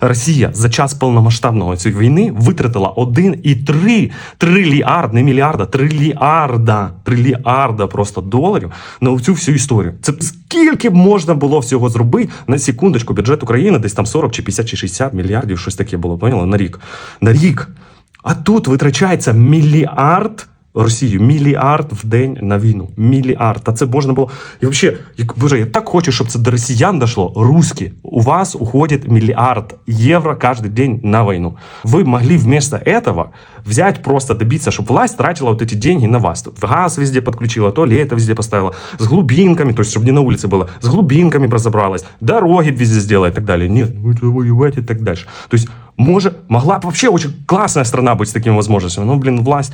Росія за час повномасштабного цієї війни витратила 1,3 трильярд, не мільярда, трильярда, трильярда просто доларів на цю всю історію. Це скільки б можна було всього зробити на секундочку бюджет України десь там 40 чи 50 чи 60 мільярдів, щось таке було, поняли? На рік. На рік. А тут витрачається мільярд. Росію мільярд в день на війну. Мільярд. Та це можна було. І взагалі, як боже, я так хочу, щоб це до росіян дошло. Русські, у вас уходит миллиард евро каждый день на войну. Вы могли вместо этого взять просто добиться, чтобы власть тратила вот эти деньги на вас. Тут газ везде подключила, туалеты везде поставила, с глубинками, то есть, чтобы не на улице было, с глубинками б разобралась, дороги б везде сделала и так далее. Нет, вы воевать и так дальше. То есть, може, могла бы вообще очень классная страна быть с такими возможностями. Ну, блин, власть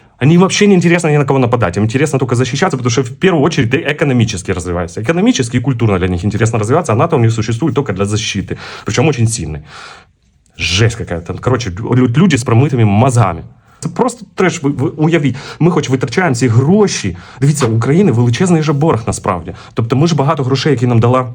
они вообще не интересно ни на кого нападать. Им интересно только защищаться, потому что в первую очередь ты экономически развиваешься. Экономически и культурно для них интересно развиваться, а НАТО у них существует только для защиты. Причем очень сильный. Жесть какая-то. Короче, лю- люди з промитими мозгами. Це просто треш. Ви, ви уявіть, ми хоч витрачаємо ці гроші. Дивіться, у України величезний же борг насправді. Тобто, ми ж багато грошей, які нам дала.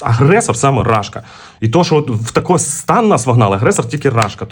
Агресор саме рашка. І то, що в такий стан нас вогнали, агресор тільки рашка.